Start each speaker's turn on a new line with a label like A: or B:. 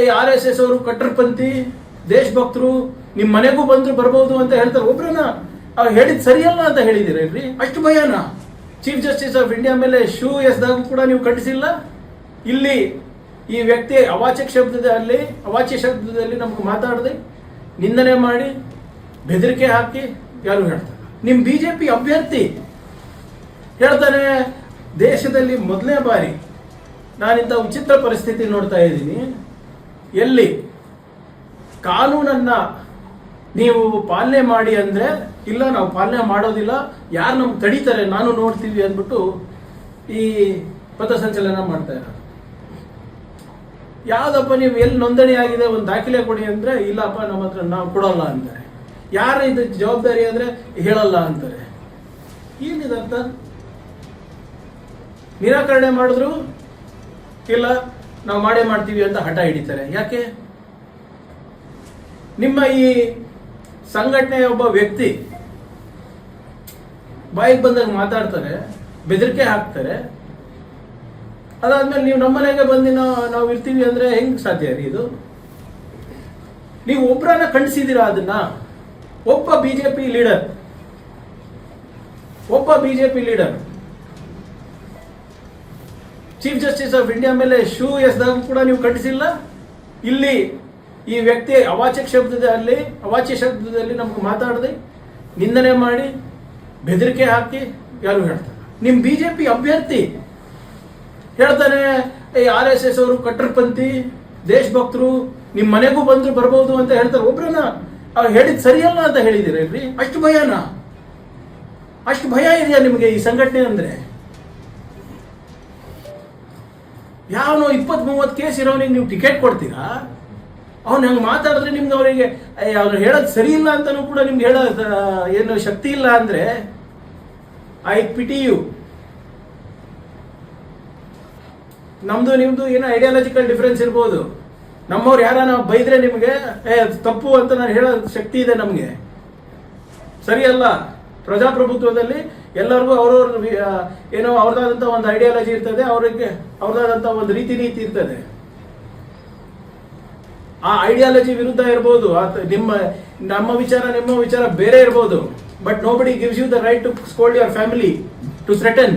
A: ಏ R S S ಅವರು ಕಟ್ಟರ್ಪಂಥಿ ದೇಶಭಕ್ತರು ನಿಮ್ಮ ಮನೆಗೂ ಬಂದ್ರು ಬರ್ಬೋದು ಅಂತ ಹೇಳ್ತಾರೆ. ಒಬ್ರನ್ನ ಅವ್ರು ಹೇಳಿದ್ ಸರಿಯಲ್ಲ ಅಂತ ಹೇಳಿದಿರೇನ್ರಿ ಅಷ್ಟು ಭಯನಾ? ಚೀಫ್ ಜಸ್ಟಿಸ್ ಆಫ್ ಇಂಡಿಯಾ ಮೇಲೆ ಶೂ ಎಸ್ದಾಗ ಕೂಡ ನೀವು ಕಟ್ಟಿಸಿಲ್ಲ ಇಲ್ಲಿ ಈ ವ್ಯಕ್ತಿ ಅವಾಚ್ಯ ಶಬ್ದದಲ್ಲಿ ಅವಾಚ್ಯ ಶಬ್ದದಲ್ಲಿ ನಮ್ಗೆ ಮಾತಾಡದೆ ನಿಂದನೆ ಮಾಡಿ ಬೆದರಿಕೆ ಹಾಕಿ ಯಾರು ಹೇಳ್ತಾರೆ? ನಿಮ್ಮ ಬಿಜೆಪಿ ಅಭ್ಯರ್ಥಿ ಹೇಳ್ತಾನೆ ದೇಶದಲ್ಲಿ ಮೊದಲನೇ ಬಾರಿ ನಾನಿಂಥ ವಿಚಿತ್ರ ಪರಿಸ್ಥಿತಿ ನೋಡ್ತಾ ಇದ್ದೀನಿ. ಎಲ್ಲಿ? ಕಾನೂನನ್ನ ನೀವು ಪಾಲನೆ ಮಾಡಿ ಅಂದ್ರೆ, ಇಲ್ಲ, ನಾವು ಪಾಲನೆ ಮಾಡೋದಿಲ್ಲ, ಯಾರು ನಮ್ಗೆ ತಡೀತಾರೆ, ನಾನು ನೋಡ್ತೀವಿ ಅಂದ್ಬಿಟ್ಟು ಈ ಪಥಸಂಚಲನ ಮಾಡ್ತಾ ಇರೋದು. ಯಾವ್ದಪ್ಪ, ನೀವು ಎಲ್ಲಿ ನೋಂದಣಿ ಆಗಿದೆ, ಒಂದು ದಾಖಲೆ ಕೊಡಿ ಅಂದ್ರೆ, ಇಲ್ಲಪ್ಪ, ನಮ್ಮ ಹತ್ರ ನಾವು ಕೊಡಲ್ಲ ಅಂತಾರೆ. ಯಾರ ಇದು ಜವಾಬ್ದಾರಿ ಅಂದ್ರೆ, ಹೇಳಲ್ಲ ಅಂತಾರೆ. ಏನಿದೆ ಅಂತ ನಿರಾಕರಣೆ ಮಾಡಿದ್ರು? ಇಲ್ಲ. ನಾವು ಮಾಡೇ ಮಾಡ್ತೀವಿ ಅಂತ ಹಠ ಹಿಡಿತಾರೆ. ಯಾಕೆ? ನಿಮ್ಮ ಈ ಸಂಘಟನೆಯ ಒಬ್ಬ ವ್ಯಕ್ತಿ ಬಾಯಿಗೆ ಬಂದಾಗ ಮಾತಾಡ್ತಾರೆ, ಬೆದರಿಕೆ ಹಾಕ್ತಾರೆ. ಅದಾದ್ಮೇಲೆ ನೀವು ನಮ್ಮನೆಗೆ ಬಂದು ನಾವು ನಾವು ಇರ್ತೀವಿ ಅಂದ್ರೆ ಹೆಂಗ್ ಸಾಧ್ಯ ರೀ ಇದು? ನೀವು ಒಬ್ಬರನ್ನ ಖಂಡಿಸಿದ್ದೀರಾ ಅದನ್ನ? ಒಬ್ಬ ಬಿಜೆಪಿ ಲೀಡರ್. ಒಬ್ಬ BJP leader. Chief justice of India ಮೇಲೆ ಶೂ ಎಸ್ದಾಗ ಕೂಡ ನೀವು ಖಂಡಿಸಿಲ್ಲ. ಇಲ್ಲಿ ಈ ವ್ಯಕ್ತಿ ಅವಾಚ್ಯ ಶಬ್ದದಲ್ಲಿ ಅವಾಚ್ಯ ಶಬ್ದದಲ್ಲಿ ನಮ್ಗೆ ಮಾತಾಡದೆ ನಿಂದನೆ ಮಾಡಿ ಬೆದರಿಕೆ ಹಾಕಿ ಯಾರು ಹೇಳ್ತಾರೆ? ನಿಮ್ಮ ಬಿಜೆಪಿ ಅಭ್ಯರ್ಥಿ ಹೇಳ್ತಾನೆ ಈ ಆರ್ ಎಸ್ ಎಸ್ ಅವರು ಕಟ್ಟರ್ಪಂಥಿ, ದೇಶಭಕ್ತರು ನಿಮ್ಮ ಮನೆಗೂ ಬಂದ್ರು ಬರ್ಬೋದು ಅಂತ ಹೇಳ್ತಾರೆ. ಒಬ್ರನ್ನ ಅವ್ರು ಹೇಳಿದ್ ಸರಿಯಲ್ಲ ಅಂತ ಹೇಳಿದಿರಲ್ರಿ ಅಷ್ಟು ಭಯನಾ? ಅಷ್ಟು ಭಯ ಇದೆಯಾ ನಿಮಗೆ ಈ ಸಂಘಟನೆ ಅಂದ್ರೆ? ಯಾವನೋ ಇಪ್ಪತ್ತು ಮೂವತ್ತು ಕೇಸ್ ಇರೋನಿಗೆ ನೀವು ಟಿಕೆಟ್ ಕೊಡ್ತೀರಾ? ಅವ್ನು ಹಂಗೆ ಮಾತಾಡಿದ್ರೆ ನಿಮ್ಗೆ ಅವರಿಗೆ ಅವ್ರು ಹೇಳೋದು ಸರಿ ಇಲ್ಲ ಅಂತಾನೂ ಕೂಡ ನಿಮ್ಗೆ ಹೇಳೋ ಏನು ಶಕ್ತಿ ಇಲ್ಲ ಅಂದ್ರೆ ಐ ಪಿಟಿ ಯು ನಮ್ದು ನಿಮ್ಮದು ಏನೋ ಐಡಿಯಾಲಜಿಕಲ್ ಡಿಫ್ರೆನ್ಸ್ ಇರ್ಬೋದು. ನಮ್ಮವ್ರು ಯಾರನ್ನ ಬೈದ್ರೆ ನಿಮಗೆ, ಏ, ತಪ್ಪು ಅಂತ ನಾನು ಹೇಳೋ ಶಕ್ತಿ ಇದೆ ನಮಗೆ. ಸರಿಯಲ್ಲ? ಪ್ರಜಾಪ್ರಭುತ್ವದಲ್ಲಿ ಎಲ್ಲರಿಗೂ ಅವ್ರವ್ರ ಏನೋ ಅವ್ರದ್ದಾದಂಥ ಒಂದು ಐಡಿಯಾಲಜಿ ಇರ್ತದೆ, ಅವ್ರಿಗೆ ಅವ್ರದ್ದಾದಂಥ ಒಂದು ರೀತಿ ನೀತಿ ಇರ್ತದೆ. ಆ ಐಡಿಯಾಲಜಿ ವಿರುದ್ಧ ಇರ್ಬೋದು ನಿಮ್ಮ, ನಮ್ಮ ವಿಚಾರ, ನಿಮ್ಮ ವಿಚಾರ ಬೇರೆ ಇರ್ಬೋದು but nobody gives you the right to scold your family to threaten